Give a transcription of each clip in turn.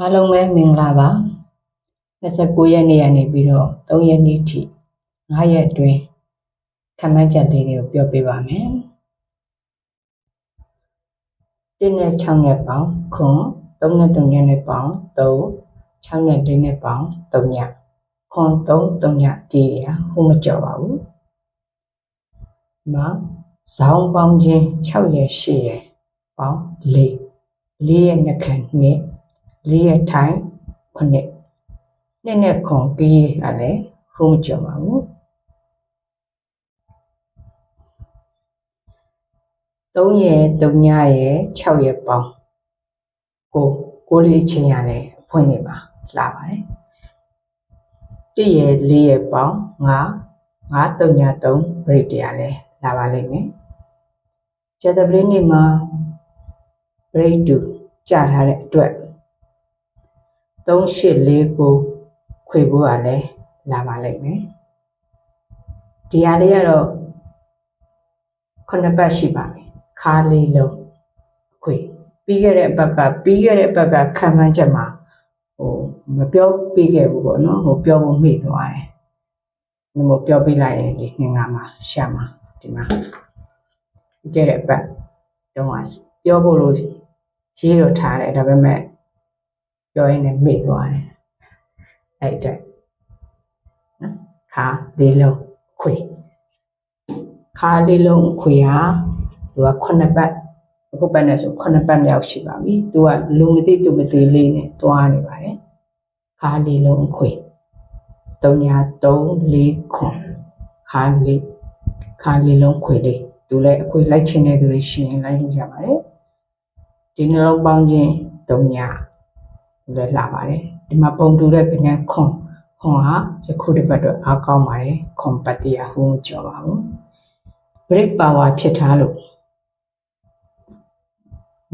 အားလုံးပဲမင်္ဂလာပါ29ရက်နေ့ကနေပြီးတော့3ရက်နေ့ထိ9ရက်အတွင်းခံမှန်းချက်လေးတွေကိုပြောပြပါမယ်1နဲ့6နဲ့ပေါင်းခွန်3နဲ့3ရက်နဲ့ပေါင်း3 6နဲ့4နဲ့ပေါင်း3ညခွန်3 3ညကြည်ရဟိုမကြော်ပါဘူးဒီမှာဇောင်းပေါင်းခြင်း6ရက်8ရက်ပေါင်း4 4ရက်နှစ်ခန့်နှစ် လေးရက်ထိုင်ခုနှစ်နှစ်နဲ့ခွန်ကြီးရလဲဟိုးမကြပါဘူး3ရက်3ညရက်6ရက်ပေါင်းကိုကိုလေးချင်းရလဲအဖွင့်နေပါလာပါတယ်1ရက်4ရက်ပေါင်း9 9 3ည3 break တရားလဲလာပါလိမ့်မယ်ကျတဲ့ပလေးနေ့မှာ break 2ကြာထားတဲ့အတွက် 3849ခွေဖို့ကလည်းလာပါလိမ့်မယ်ဒီဟာလေးကတော့ခုနှစ်ပတ်ရှိပါပြီခါလေးလုံးခွေပြီးခဲ့တဲ့အပတ်ကပြီးခဲ့တဲ့အပတ်ကခံမှန်းချက်မှာဟိုမပြောပြီးခဲ့ဘူးပေါ့နော်ဟိုပြောဖို့မေ့သွားတယ်ဒီမို့ပြောပြလိုက်ရင်ဒီငငါမှာရှာမှာဒီမှာပြီးခဲ့တဲ့အပတ်တော့ပြောဖို့လို့ရေးတော့ထားတယ်ဒါပေမဲ့ ပြောရင်းနဲ့မေ့သွားတယ်အဲ့အတွက်နော်ခါလေးလုံးခွေခါလေးလုံးခွေဟာသူကခုနှစ်ပတ်အခုပတ်နဲ့ဆိုခုနှစ်ပတ်မြောက်ရှိပါပြီသူကလူမသိသူမသိလေးနဲ့သွားနေပါတယ်ခါလေးလုံးခွေ3ညာ3 4ခွန်ခါလေးခါလေးလုံးခွေလေးသူလည်းအခွေလိုက်ချင်တဲ့သူတွေရှိရင်လိုက်လို့ရပါတယ်ဒီနှလုံးပေါင်းခြင်း3ညာ လည်းလှပါတယ်ဒီမှာပုံတူတဲ့ကနေခွန်ခွန်ဟာယခုတစ်ပတ်တော့အားကောင်းပါတယ်ခွန်ပတ်တရားဟိုးကြော်ပါဘူး break power ဖြစ်ထားလို့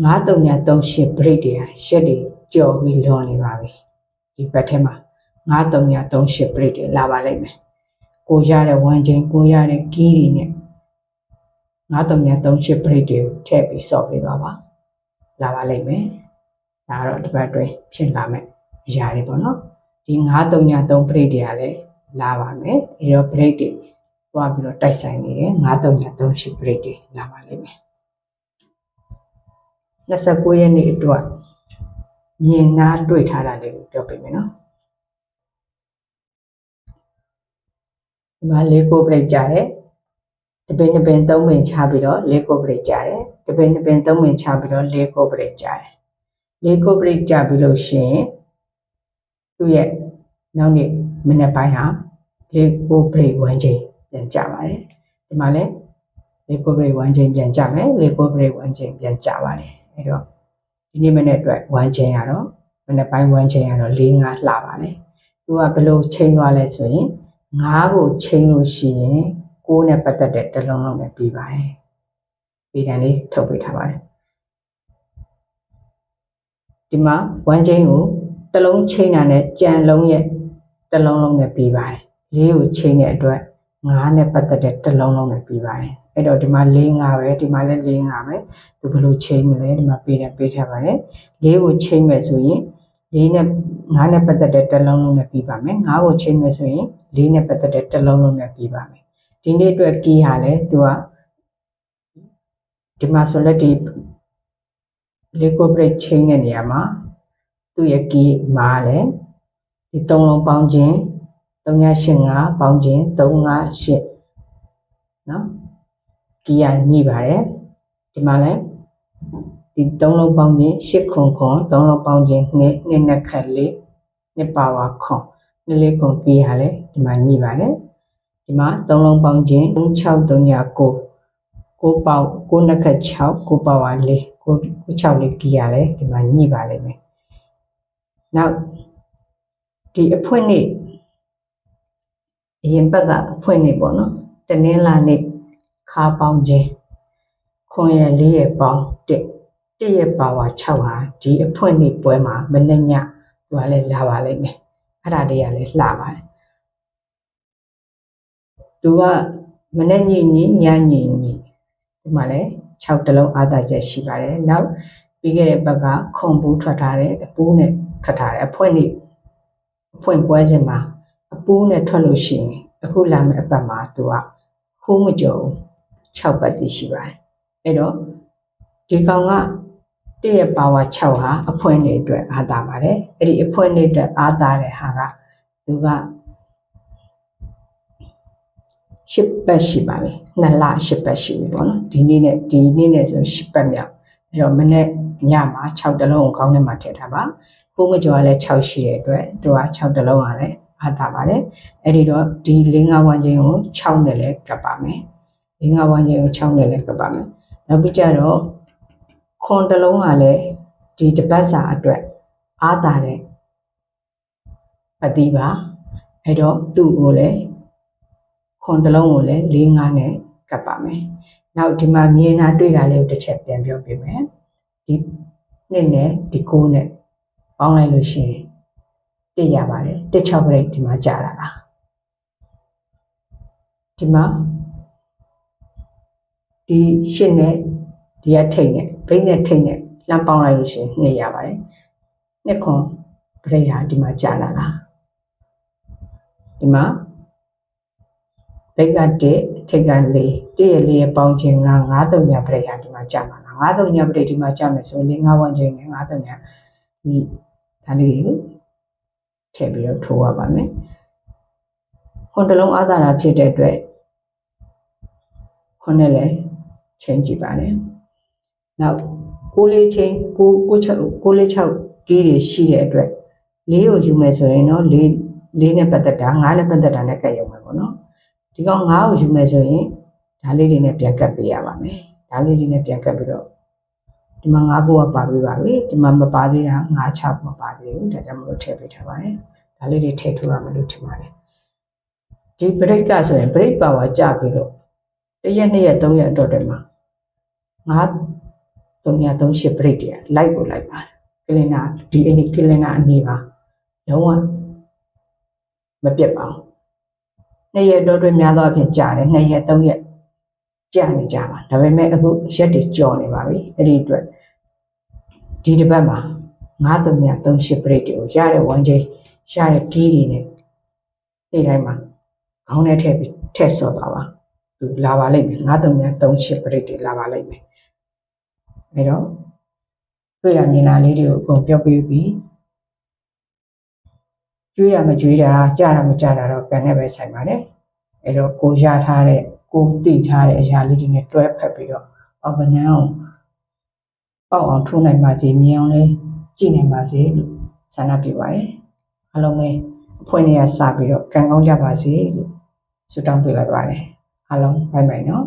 9338 break တွေဟာရှက်တွေကြော်ပြီးလွန်နေပါပြီဒီဘက်ထဲမှာ9338 break တွေလာပါလိမ့်မယ်ကိုရတဲ့1ချိန်ကိုရတဲ့ကီးတွေနဲ့9338 break တွေကိုထည့်ပြီးဆော့ပေးပါပါလာပါလိမ့်မယ် ဒါကတော့တစ်ပတ်အတွင်းဖြစ်လာမယ်အရာတွေပေါ့နော်ဒီ9303 break တွေကလည်းလာပါမယ်အဲတော့ break တွေသွားပြီးတော့တိုက်ဆိုင်နေတယ်9338 break တွေလာပါလိမ့်မယ်29ရက်နေ့အတွက်မြင်နာတွေ့ထားတာလေးကိုပြောပြမယ်နော်ဒီမှာလေးကို break ကြတယ်တပင်းတပင်းသုံးပင်ချပြီးတော့လေးကို break ကြတယ်တပင်းတပင်းသုံးပင်ချပြီးတော့လေးကို break ကြတယ် လေးကို break ကြပြီးလို့ရှိရင်သူ့ရဲ့နောက်နေ့မနေ့ပိုင်းဟာလေးကို break 1ချိန်ပြန်ကြပါတယ်ဒီမှာလည်းလေးကို break 1ချိန်ပြန်ကြမယ်လေးကို break 1ချိန်ပြန်ကြပါတယ်အဲ့တော့ဒီနေ့မနေ့အတွက်1ချိန်ရတော့မနေ့ပိုင်း1ချိန်ရတော့4 5လှပါတယ်သူကဘယ်လိုချိန်သွားလဲဆိုရင်9ကိုချိန်လို့ရှိရင်6နဲ့ပတ်သက်တဲ့တစ်လုံးလုံးနဲ့ပြီးပါတယ်ပြီးတန်လေးထုတ်ပေးထားပါတယ် ဒီမှာ1ချိန်ကိုတစ်လုံးချိန်တာနဲ့ကြံလုံးရဲ့တစ်လုံးလုံးနဲ့ပြီးပါတယ်လေးကိုချိန်တဲ့အတွက်9နဲ့ပတ်သက်တဲ့တစ်လုံးလုံးနဲ့ပြီးပါတယ်အဲ့တော့ဒီမှာ၄၅ပဲဒီမှာလည်း၄၅ပဲသူဘယ်လိုချိန်မလဲဒီမှာပေးတယ်ပေးထားပါတယ်၄ကိုချိန်မယ်ဆိုရင်၄နဲ့9နဲ့ပတ်သက်တဲ့တစ်လုံးလုံးနဲ့ပြီးပါမယ်9ကိုချိန်မယ်ဆိုရင်၄နဲ့ပတ်သက်တဲ့တစ်လုံးလုံးနဲ့ပြီးပါမယ်ဒီနေ့အတွက်ကီးဟာလည်းသူကဒီမှာဆိုလက်ဒီ လေးကို break ချိန်တဲ့နေရာမှာသူ့ရဲ့ကီးမှာလည်းဒီသုံးလုံးပေါင်းခြင်း385ပေါင်းခြင်း358နော်ကီးရညှိပါတယ်ဒီမှာလည်းဒီသုံးလုံးပေါင်းခြင်း8ခွန်ခွန်သုံးလုံးပေါင်းခြင်းနှစ်နှစ်နဲ့ခက်လေးနှစ်ပါဝါခွန်နှစ်လေးခွန်ကီးရလည်းဒီမှာညှိပါတယ်ဒီမှာသုံးလုံးပေါင်းခြင်း6339 9ပေါက်9နှစ်ခက်6 9ပါဝါ 4 9 6လေးကီးရလည်းဒီမှာညှိပါလိမ့်မယ်နောက်ဒီအဖွင့်နေ့အရင်ဘက်ကအဖွင့်နေ့ပေါ့နော်တနင်္လာနေ့ခါပေါင်းခြင်းခွန်ရလေးရပေါင်း1တရပါဝါ6ဟာဒီအဖွင့်နေ့ပွဲမှာမနေ့ညသူကလည်းလာပါလိမ့်မယ်အဲ့ဒါလေးကလည်းလှပါတယ်သူကမနေ့ညညညညညဒီမှာလည်း 6တလုံးအာသာချက်ရှိပါတယ်နောက်ပြီးခဲ့တဲ့ဘက်ကခွန်ဘူးထွက်ထားတဲ့အပူးနဲ့ထွက်ထားတယ်အဖွင့်နေအဖွင့်ပွဲစဉ်မှာအပူးနဲ့ထွက်လို့ရှိရင်အခုလာမယ့်အပတ်မှာသူကဟိုးမကြော်6ပတ်တည်ရှိပါတယ်အဲ့တော့ဒီကောင်ကတည့်ရဲ့ပါဝါ6ဟာအဖွင့်နေအတွက်အားသာပါတယ်အဲ့ဒီအဖွင့်နေအတွက်အားသာတဲ့ဟာကသူက ရှစ်ပတ်ရှိပါပြီနှစ်လရှစ်ပတ်ရှိပြီပေါ့နော်ဒီနေ့နဲ့ဒီနေ့နဲ့ဆိုရှစ်ပတ်မြောက်အဲ့တော့မနေ့ညမှာ6တလုံးကိုခေါင်းထဲမှာထည့်ထားပါကိုမကျော်ကလည်း6ရှိတဲ့အတွက်သူက6တလုံးကလည်းအားသာပါတယ်အဲ့ဒီတော့ဒီ၄၅ဝန်းချင်းကို6နဲ့လည်းကပ်ပါမယ်၄၅ဝန်းချင်းကို6နဲ့လည်းကပ်ပါမယ်နောက်ပြီးကြတော့ခွန်တလုံးကလည်းဒီတပတ်စာအတွက်အားသာတဲ့ပတိပါအဲ့တော့သူ့ကိုလည်း ခွန်တလုံးကိုလည်း၄၅နဲ့ကပ်ပါမယ်နောက်ဒီမှာမြေနာတွေ့တာလေးကိုတစ်ချက်ပြန်ပြောပြမယ်ဒီနှစ်နဲ့ဒီကိုနဲ့ပေါင်းလိုက်လို့ရှိရင်တစ်ရပါတယ်တစ်6ပြိတ်ဒီမှာကြာတာလားဒီမှာဒီရှစ်နဲ့ဒီကထိတ်နဲ့ဘိတ်နဲ့ထိတ်နဲ့လမ်းပေါင်းလိုက်လို့ရှိရင်နှစ်ရပါတယ်နှစ်ခွန်ပြိတ်ဟာဒီမှာကြာလာလားဒီမှာ ဘိတ်က1ထိတ်က4တည့်ရလေးရဲ့ပေါင်းခြင်းက9တုံညာပြိတ်ဟာဒီမှာကြာမှာလား9တုံညာပြိတ်ဒီမှာကြာမယ်ဆိုရင်5ဝန်းကျင်နဲ့9တုံညာဒီဒါလေးကိုထည့်ပြီးတော့ထိုးရပါမယ်ခွန်တလုံးအာသာတာဖြစ်တဲ့အတွက်ခွန်နဲ့လည်းချိန်ကြည့်ပါတယ်နောက်ကိုလေးချင်းကိုကို6ကိုလေး6ကီးတွေရှိတဲ့အတွက်လေးကိုယူမယ်ဆိုရင်တော့လေးလေးနဲ့ပတ်သက်တာ9နဲ့ပတ်သက်တာနဲ့ကတ်ရုံပဲပေါ့နော် ဒီကောင်9ကိုယူမယ်ဆိုရင်ဒါလေးတွေနဲ့ပြန်ကတ်ပေးရပါမယ်ဒါလေးတွေနဲ့ပြန်ကတ်ပြီးတော့ဒီမှာ9ခုကပါပြီးပါပြီဒီမှာမပါသေးတာ9 6မပါသေးဘူးဒါကြောင့်မလို့ထည့်ပေးထားပါတယ်ဒါလေးတွေထည့်ထိုးရမယ်လို့ထင်ပါတယ်ဒီ break ကဆိုရင် break power ကျပြီးတော့တစ်ရက်နှစ်ရက်သုံးရက်အတွက်တည်းမှာ9 338 break တွေလိုက်ကိုလိုက်ပါတယ်ကလင်နာဒီအနေကလင်နာအနေပါလုံးဝမပြတ်ပါဘူး နှစ်ရက်တော့တွင်များသောအဖြစ်ကြာတယ်နှစ်ရက်သုံးရက်ကြာနေကြပါဒါပေမဲ့အခုရက်တွေကြော်နေပါပြီအဲ့ဒီအတွက်ဒီတစ်ပတ်မှာ9338 break တွေကိုရတဲ့ one day ရတဲ့ key တွေနဲ့နေ့တိုင်းမှာခေါင်းထဲထည့်ပြီးထည့်ဆော့သွားပါသူလာပါလိမ့်မယ်9338 break တွေလာပါလိမ့်မယ်အဲ့တော့တွေ့ရမြင်တာလေးတွေကိုအကုန်ပြောပြပြီး ကျွေးရမကျွေးတာကြားရမကြားတာတော့ကန်နဲ့ပဲဆိုင်ပါတယ်အဲ့တော့ကိုရထားတဲ့ကိုသိထားတဲ့အရာလေးတွေနဲ့တွဲဖက်ပြီးတော့အော်ဘနန်းကိုပေါက်အောင်ထိုးနိုင်ပါစေမြင်အောင်လေးကြည့်နိုင်ပါစေလို့ဆန္ဒပြုပါတယ်အားလုံးပဲအဖွင့်နေရစပြီးတော့ကံကောင်းကြပါစေလို့ဆုတောင်းပေးလိုက်ပါတယ်အားလုံးဘိုင်ဘိုင်နော်